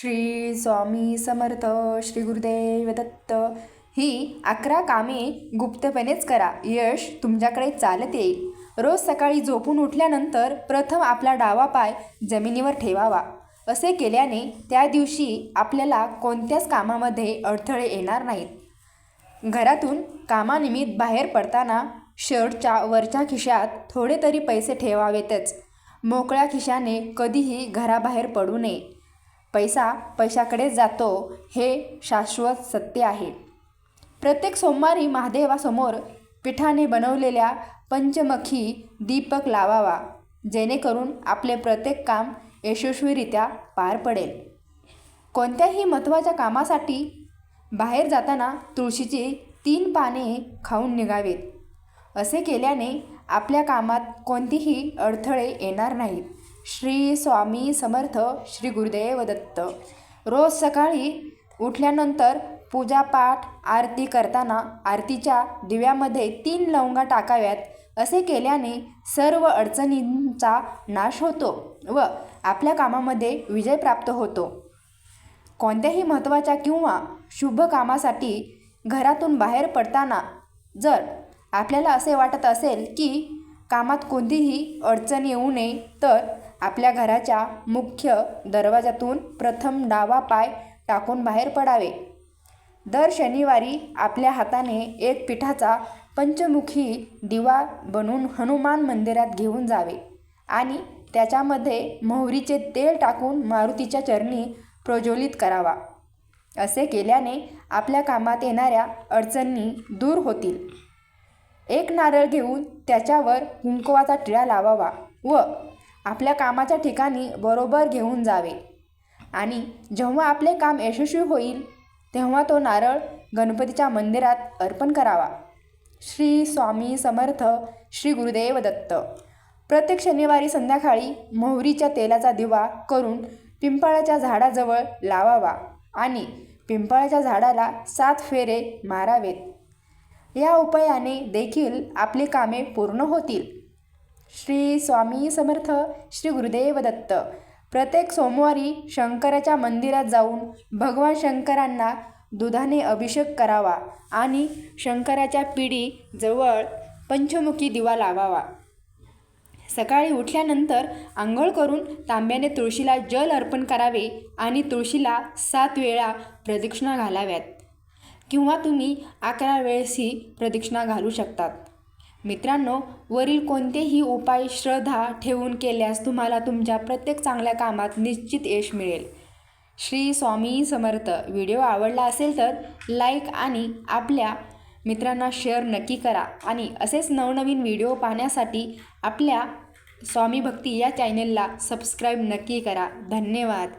श्री स्वामी समर्थ श्री गुरुदेव दत्त. ही अकरा कामे गुप्तपणेच करा. यश तुमच्याकडे चालत येईल. रोज सकाळी झोपून उठल्यानंतर प्रथम आपला डावा पाय जमिनीवर ठेवावा. असे केल्याने त्या दिवशी आपल्याला कोणत्याच कामामध्ये अडथळे येणार नाहीत. घरातून कामानिमित्त बाहेर पडताना शर्टच्या वरच्या खिशात थोडे तरी पैसे ठेवावेतच. मोकळ्या खिशाने कधीही घराबाहेर पडू नये. पैसा पैशाकडेच जातो हे शाश्वत सत्य आहे. प्रत्येक सोमवारी महादेवासमोर पिठाने बनवलेल्या पंचमखी दीपक लावावा जेणेकरून आपले प्रत्येक काम यशस्वीरित्या पार पडेल. कोणत्याही महत्त्वाच्या कामासाठी बाहेर जाताना तुळशीची तीन पाने खाऊन निघावेत. असे केल्याने आपल्या कामात कोणतीही अडथळे येणार नाहीत. श्री स्वामी समर्थ श्री गुरुदेव दत्त. रोज सकाळी उठल्यानंतर पूजापाठ आरती करताना आरतीच्या दिव्यामध्ये तीन लवंगा टाकाव्यात असे केल्याने सर्व अडचणींचा नाश होतो व आपल्या कामामध्ये विजय प्राप्त होतो. कोणत्याही महत्त्वाच्या किंवा शुभ कामासाठी घरातून बाहेर पडताना जर आपल्याला असे वाटत असेल की कामात कोणतीही अडचण येऊ नये तर आपल्या घराच्या मुख्य दरवाजातून प्रथम डावा पाय टाकून बाहेर पडावे. दर शनिवारी आपल्या हाताने एक पिठाचा पंचमुखी दिवा बनवून हनुमान मंदिरात घेऊन जावे आणि त्याच्यामध्ये मोहरीचे तेल टाकून मारुतीच्या चरणी प्रज्वलित करावा. असे केल्याने आपल्या कामात येणाऱ्या अडचणी दूर होतील. एक नारळ घेऊन त्याच्यावर कुंकवाचा टिळा लावावा व आपल्या कामाच्या ठिकाणी बरोबर घेऊन जावे. आणि जेव्हा आपले काम यशस्वी होईल तेव्हा तो नारळ गणपतीच्या मंदिरात अर्पण करावा. श्री स्वामी समर्थ श्री गुरुदेव दत्त. प्रत्येक शनिवारी संध्याकाळी मोहरीच्या तेलाचा दिवा करून पिंपळाच्या झाडाजवळ लावावा आणि पिंपळाच्या झाडाला सात फेरे मारावेत. या उपायाने देखील आपली कामे पूर्ण होतील. श्री स्वामी समर्थ श्री गुरुदेव दत्त. प्रत्येक सोमवारी शंकराच्या मंदिरात जाऊन भगवान शंकरांना दुधाने अभिषेक करावा आणि शंकराच्या पिढी जवळ पंचमुखी दिवा लावावा. सकाळी उठल्यानंतर आंघोळ करून तांब्याने तुळशीला जल अर्पण करावे आणि तुळशीला सात वेळा प्रदक्षिणा घालाव्यात. किंवा तुम्ही अकरा वेळेसही प्रदक्षिणा घालू शकतात. मित्रांनो वरील कोणतेही उपाय श्रद्धा ठेवून केल्यास तुम्हाला तुमच्या प्रत्येक चांगल्या कामात निश्चित यश मिळेल. श्री स्वामी समर्थ. व्हिडिओ आवडला असेल तर लाईक आणि आपल्या मित्रांना शेअर नक्की करा आणि असेच नवनवीन व्हिडिओ पाहण्यासाठी आपल्या स्वामी भक्ती या चॅनेलला सबस्क्राईब नक्की करा. धन्यवाद.